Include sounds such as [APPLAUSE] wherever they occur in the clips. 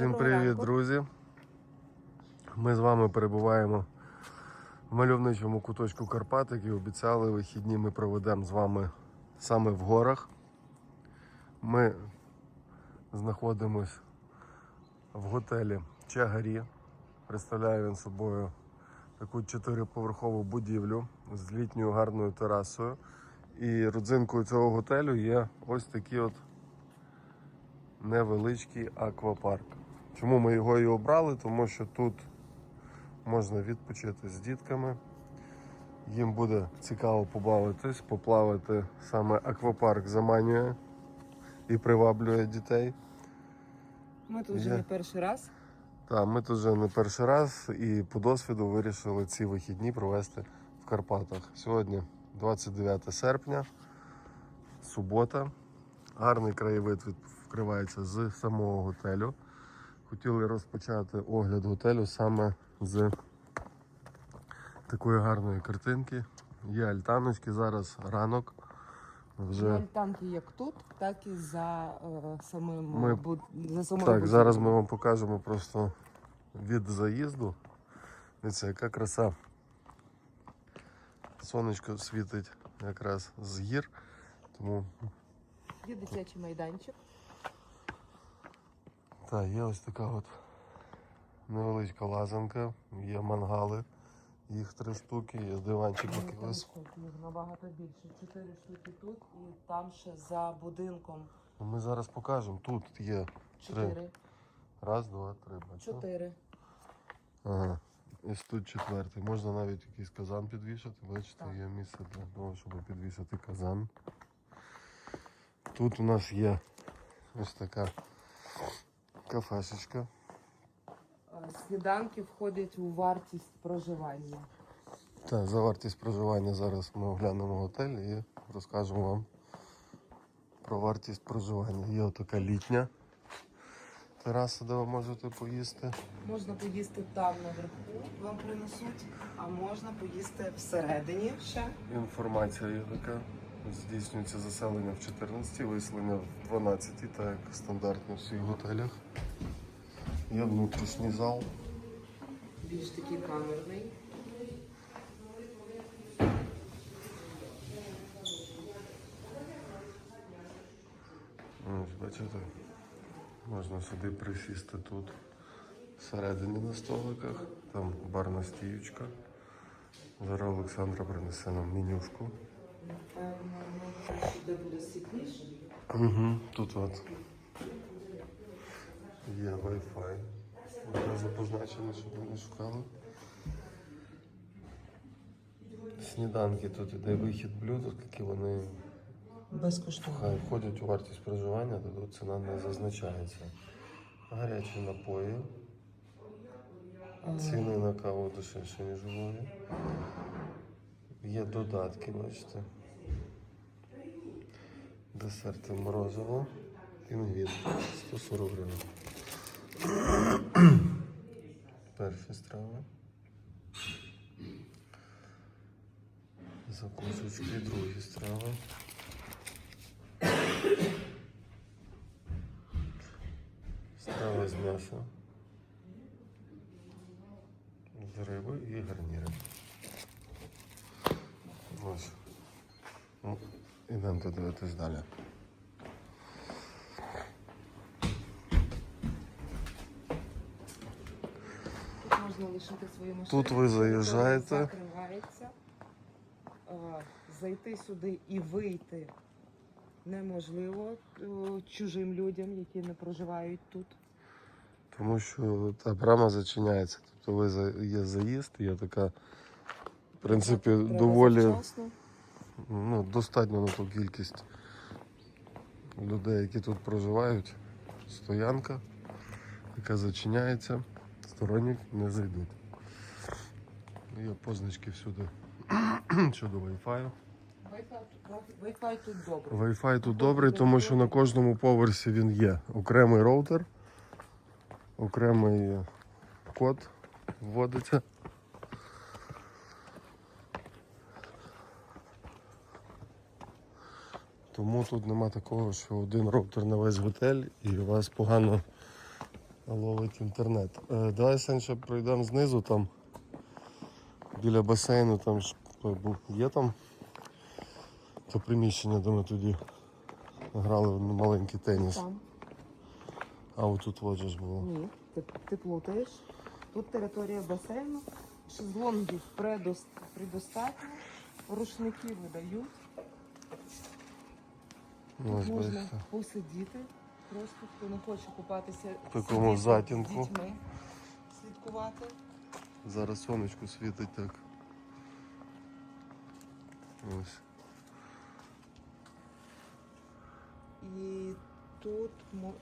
Всім привіт, друзі! Ми з вами перебуваємо в мальовничому куточку Карпат, які обіцяли вихідні ми проведемо з вами саме в горах. Ми знаходимось в готелі Чагарі. Представляє він собою таку чотириповерхову будівлю з літньою гарною терасою. І родзинкою цього готелю є ось такі от невеличкий аквапарк. Чому ми його і обрали? Тому що тут можна відпочити з дітками. Їм буде цікаво побавитись, поплавати. Саме аквапарк заманює і приваблює дітей. Ми тут вже Я- не перший раз. Так, ми тут вже не перший раз і по досвіду вирішили ці вихідні провести в Карпатах. Сьогодні 29 серпня, субота. Гарний краєвид відкривається з самого готелю. Хотіли розпочати огляд готелю саме з такої гарної картинки. Є альтаночки, зараз ранок. Вже Альтанки як тут, так і за е, самим Ми- буд... за самою Так, будівлею. зараз ми вам покажемо просто від заїзду. Дивіться, яка краса. Сонечко світить якраз з гір. Тому Є дитячий майданчик. Так, є ось така от невеличка лазанка, є мангали, їх три штуки, є диванчик якийсь. їх набагато більше. Чотири штуки тут і там ще за будинком. Ну, Ми зараз покажемо. Тут є Чотири. раз, два, три. бачите? Чотири. Ага. І тут четвертий. Можна навіть якийсь казан підвішати. Бачите, Так. є місце для того, щоб підвішати казан. Тут у нас є ось така кафешечка. Сніданки входять у вартість проживання. Так, за вартість проживання зараз ми оглянемо готель і розкажемо вам про вартість проживання. Є отака літня тераса, де ви можете поїсти. Можна поїсти там наверху, вам принесуть, а можна поїсти всередині ще. Інформація є така. Здійснюється заселення в 14, виселення в 12, так як стандартно в всіх готелях. Є внутрішній зал. Більш такий камерний. Ось, бачите, можна сюди присісти тут. Всередині на столиках. Там барна стіючка. Зараз Олександра принесе нам менюшку. Де буде світліше. Угу, тут от є Wi-Fi. Одразу позначено, щоб ви не шукали. Сніданки тут іде вихід блюд, оскільки вони Безкоштовно. входять у вартість проживання, то тут ціна не зазначається. Гарячі напої. Ціни на каву дешевше, ніж у Львові. Є додатки, бачите. Десерти морозиво. Пінгвін 140 гривень. Перші страви. Закусочки, другі страви. Страва з м'яса. З риби і гарніри. Ось. Ідемо дивитись далі. Тут можна лишити свої машини. Тут ви заїжджаєте. Закривається. Е, Зайти сюди і вийти неможливо е, чужим людям, які не проживають тут. Тому що та брама зачиняється. Тобто ви є заїзд, є така, в принципі, Треба доволі завчасно. Ну, достатньо на ту кількість людей, які тут проживають. Стоянка, яка зачиняється, сторонні не зайдуть. Є позначки всюди [CLEARS THROAT] щодо Wi-Fi. Wi-Fi тут- добре. Wi-Fi тут добрий, тому що на кожному поверсі він є. Окремий роутер, окремий код вводиться. Тому тут нема такого, що один роутер на весь готель і у вас погано ловить інтернет. Е, давай Сань, ще пройдемо знизу там. Біля басейну там є там то приміщення, де ми тоді грали в маленький теніс. Там. А отут от же ж було. Ні, ти, ти плутаєш. Тут територія басейну, шезлонгів предос- предостатньо, рушники видають. Тут можна посидіти. Просто хто не хоче купатися В такому затінку. з дітьми, слідкувати. Зараз сонечко світить так. Ось. І тут мо-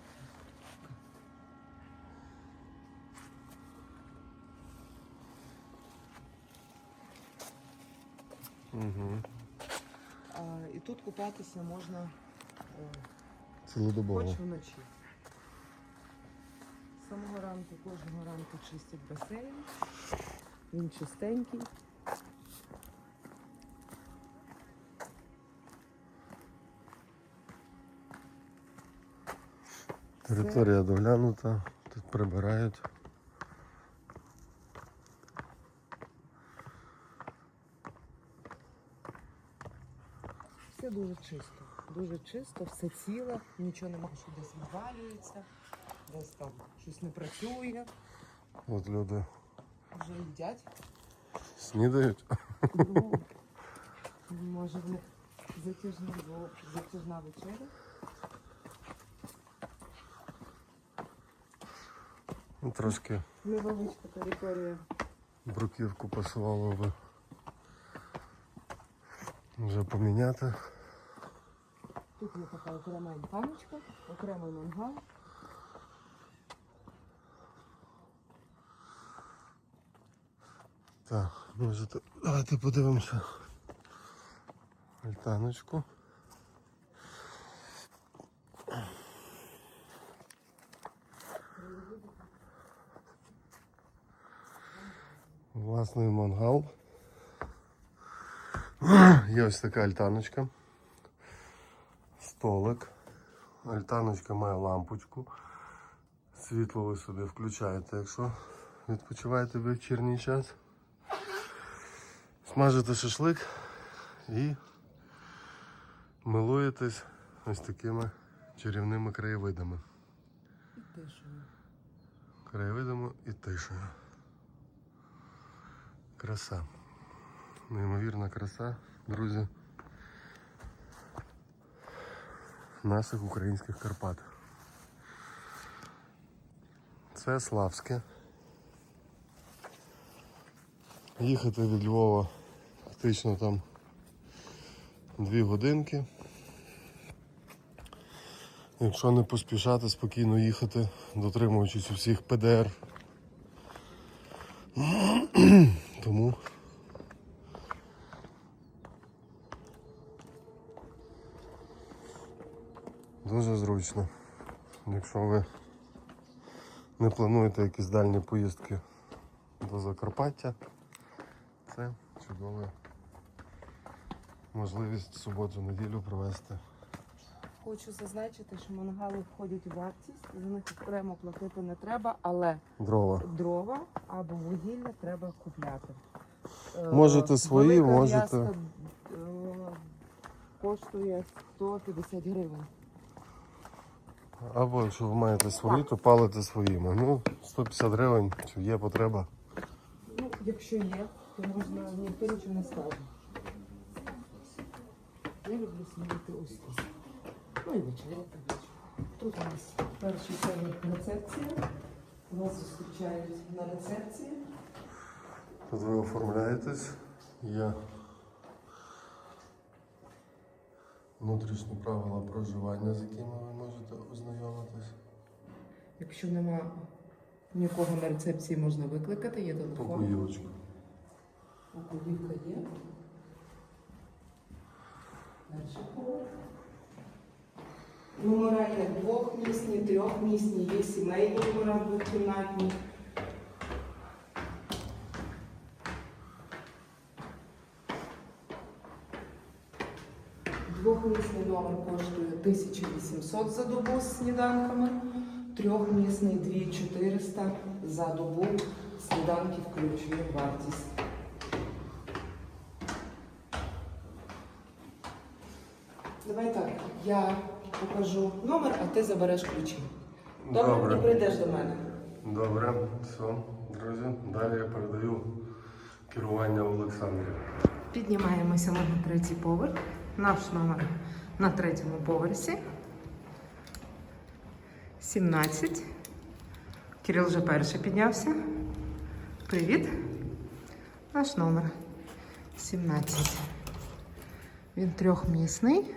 Угу. а, і тут купатися можна Цілодобово. хоч вночі. З самого ранку, кожного ранку чистять басейн. Він чистенький. Територія доглянута, тут прибирають. Все дуже чисто. Дуже чисто, все ціле, нічого нема, що десь відвалюється, десь там щось не працює, От люди вже їдять. снідають. Ну, може в них затяжна, затяжна вечеря. Ну, Трошки Невеличка територія. бруківку посувало би вже поміняти. Тут є така окрема альтаночка, окремий мангал. Так, можете. Давайте подивимося. Альтаночку. Власний мангал. [CLEARS THROAT] Є ось така альтаночка. Столик. Альтаночка має лампочку. Світло ви сюди включаєте, якщо відпочиваєте в вечірній час. Смажите шашлик і милуєтесь ось такими чарівними краєвидами. І тишою. Краєвидами і тишею. Краса. Неймовірна краса, друзі. Наших українських Карпат. Це Славське. Їхати від Львова фактично там дві годинки. Якщо не поспішати, спокійно їхати, дотримуючись усіх ПДР. Тому дуже зручно. Якщо ви не плануєте якісь дальні поїздки до Закарпаття, це чудова можливість суботу-неділю провести. Хочу зазначити, що мангали входять у вартість, за них окремо платити не треба, але Дрова. дрова або вугілля треба купляти. Е, Можете свої, велика можете- в'язка, е, Коштує 150 гривень. Або якщо ви маєте свої, то палите своїми. Ну, 150 гривень, чи є потреба. Ну, якщо є, то можна ніхто нічого не скаже. Я люблю снідати ось тут. Ну і вечеряти. Тут у нас перший поверх рецепція. Вас зустрічають на рецепції. Тут ви оформляєтесь, є внутрішні правила проживання, з якими ви ознайомитись. Якщо нема нікого на рецепції, можна викликати, є телефон. Покоївочку. Покоївка є. Номера є двохмісні, трьохмісні, є сімейні номера двокімнатні. Двохмісний номер коштує 1800 за добу з сніданками. Трьохмісний 2400 за добу. Сніданки включені в вартість. Давай так, я покажу номер, а ти забереш ключі. Добре, Добре. і прийдеш до мене. Добре, все, друзі. Далі я передаю керування Олександрі. Піднімаємося ми на третій поверх. Наш номер на третьому поверсі. 17. Кирил вже перший піднявся. Привіт. Наш номер 17. Він трьохмісний.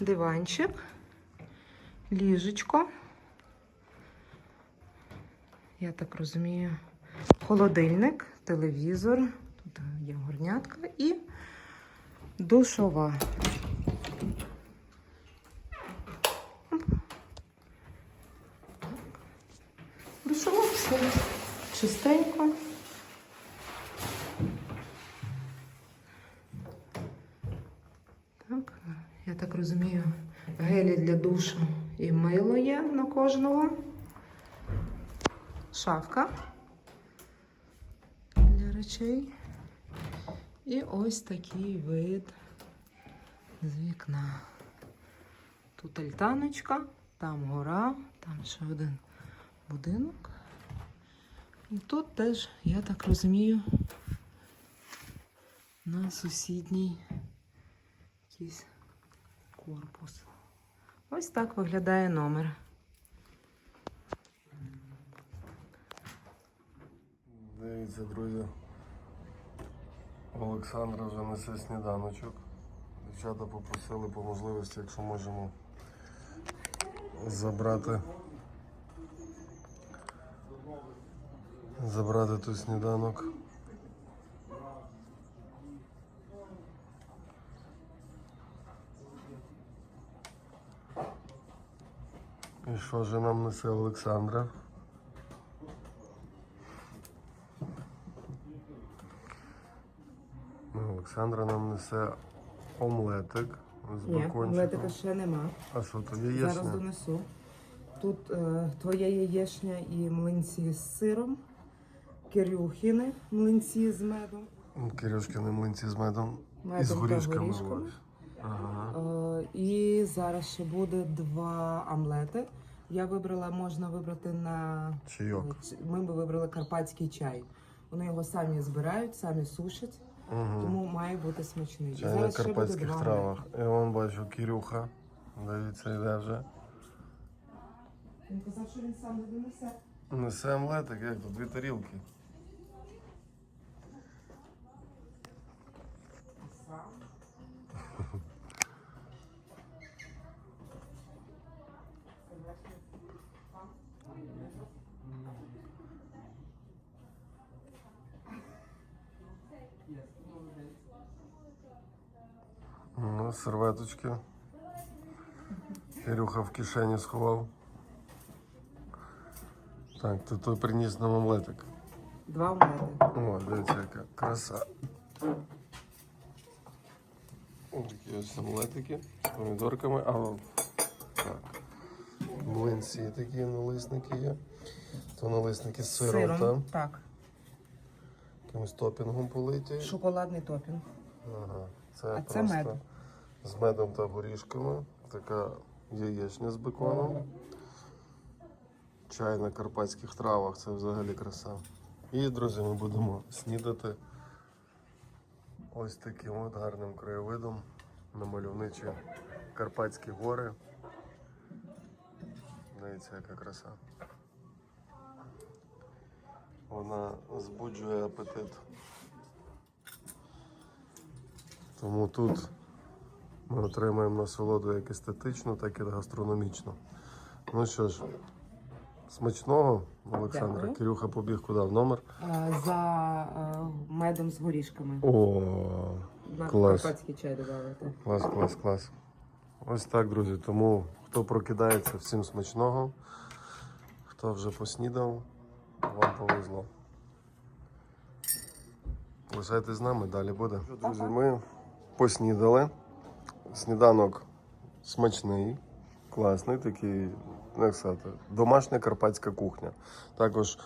Диванчик, ліжечко. Я так розумію, холодильник, телевізор. Тут є горнятка і душова все чистенько. Так, я так розумію, гелі для душу і мило є на кожного. Шафка для речей. І ось такий вид з вікна. Тут альтаночка, там гора, там ще один будинок. І тут теж, я так розумію, на сусідній якийсь корпус. Ось так виглядає номер. Дивіться, друзі. Олександра вже несе сніданочок. Дівчата попросили по можливості, якщо можемо забрати. Забрати той сніданок. І що ж нам несе Олександра? Ну, Олександра нам несе омлетик з Ні, бекончиком. омлетика ще нема. А що то Зараз яєчня? донесу. Тут е, твоя яєчня і млинці з сиром, Кирюхіни млинці з медом. Кирюшкини млинці з медом і Медом з та горішками. горішками. Ага. Е, і зараз ще буде два омлети. Я вибрала, можна вибрати на Чайок. ми би вибрали карпатський чай. Вони його самі збирають, самі сушать, Угу. тому має бути смачний. І Чай на зараз ще буде карпатських травах. І вон бачу Кирюха. Дивіться, йде вже. Він казав, що він сам не донесе. Несе омлетик, як тут дві тарілки. Сам. Ну, серветочки. Кирюха в кишені сховав. Так, то той приніс нам омлетик. Два омлети. О, дивіться, яка краса. Ось такі ось омлетики з помідорками. А, так. Млинці такі налисники є. То налисники з сиром, там. Так. Якимось топінгом политі. Шоколадний топінг. Ага. Це А просто це мед. з медом та горішками. Така яєчня з беконом. Чай на карпатських травах, це взагалі краса. І, друзі, ми будемо снідати ось таким от гарним краєвидом на мальовничі Карпатські гори. Дивіться, яка краса. Вона збуджує апетит. Тому тут ми отримаємо насолоду як естетичну, так і гастрономічну. Ну що ж, смачного, Олександра. Дякую. Кирюха побіг куди в номер. Е, За е, медом з горішками. О, На клас. карпатський чай додати. клас, клас, клас. Ось так, друзі. Тому хто прокидається, всім смачного. Хто вже поснідав, вам повезло. Лишайтесь з нами, далі буде. Друзі, ми поснідали. Сніданок смачний, класний, такий ну, як сказати, домашня карпатська кухня. Також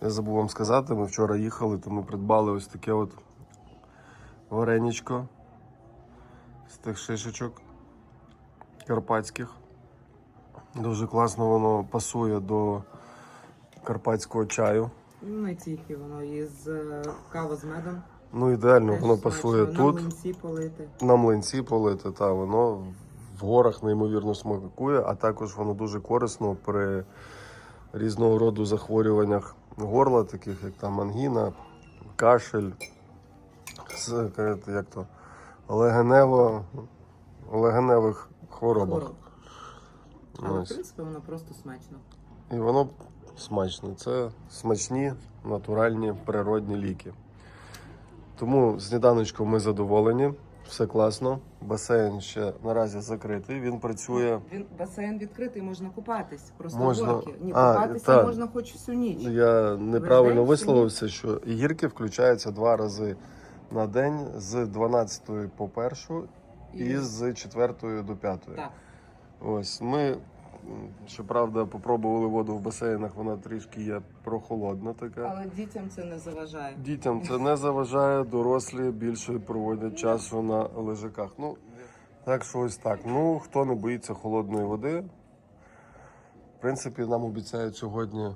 я забув вам сказати, ми вчора їхали, то ми придбали ось таке от вареничко з тих шишечок карпатських. Дуже класно воно пасує до карпатського чаю. Не тільки воно із е, кава з медом. Ну, ідеально, Теж воно смачно. пасує На млинці полити. На млинці полити, та воно в горах неймовірно смакує, а також воно дуже корисно при різного роду захворюваннях горла, таких як там ангіна, кашель, як то, легенево, легеневих хворобах. Хвороб. Але в Ось. принципі воно просто смачно. І воно смачне. Це смачні, натуральні, природні ліки. Тому сніданочком ми задоволені, все класно. Басейн ще наразі закритий. Він працює. Він басейн відкритий, можна купатись. Просто Можна- горки. Ні, А, купатися так. можна хоч всю ніч. Я неправильно день висловився, що гірки включаються два рази на день з 12 по 1 і з 4 до 5. Так. Ось ми, щоправда, попробували воду в басейнах, вона трішки є прохолодна така. Але дітям це не заважає. Дітям це не заважає, дорослі більше проводять часу на лежаках. Ну, так що ось так. Ну, хто не боїться холодної води. В принципі, нам обіцяють сьогодні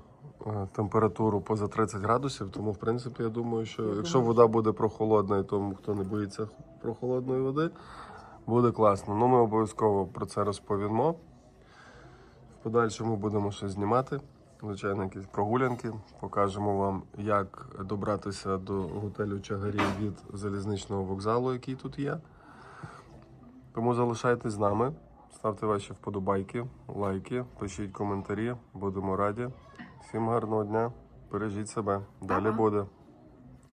е, температуру поза 30 градусів, тому, в принципі, я думаю, що якщо вода буде прохолодна, і тому хто не боїться прохолодної води, буде класно. Ну, ми обов'язково про це розповімо. Подальшому будемо ще знімати. Звичайно, якісь прогулянки. Покажемо вам, як добратися до готелю Чагарі від залізничного вокзалу, який тут є. Тому залишайтесь з нами, ставте ваші вподобайки, лайки, пишіть коментарі. Будемо раді. Всім гарного дня. Бережіть себе. Далі буде.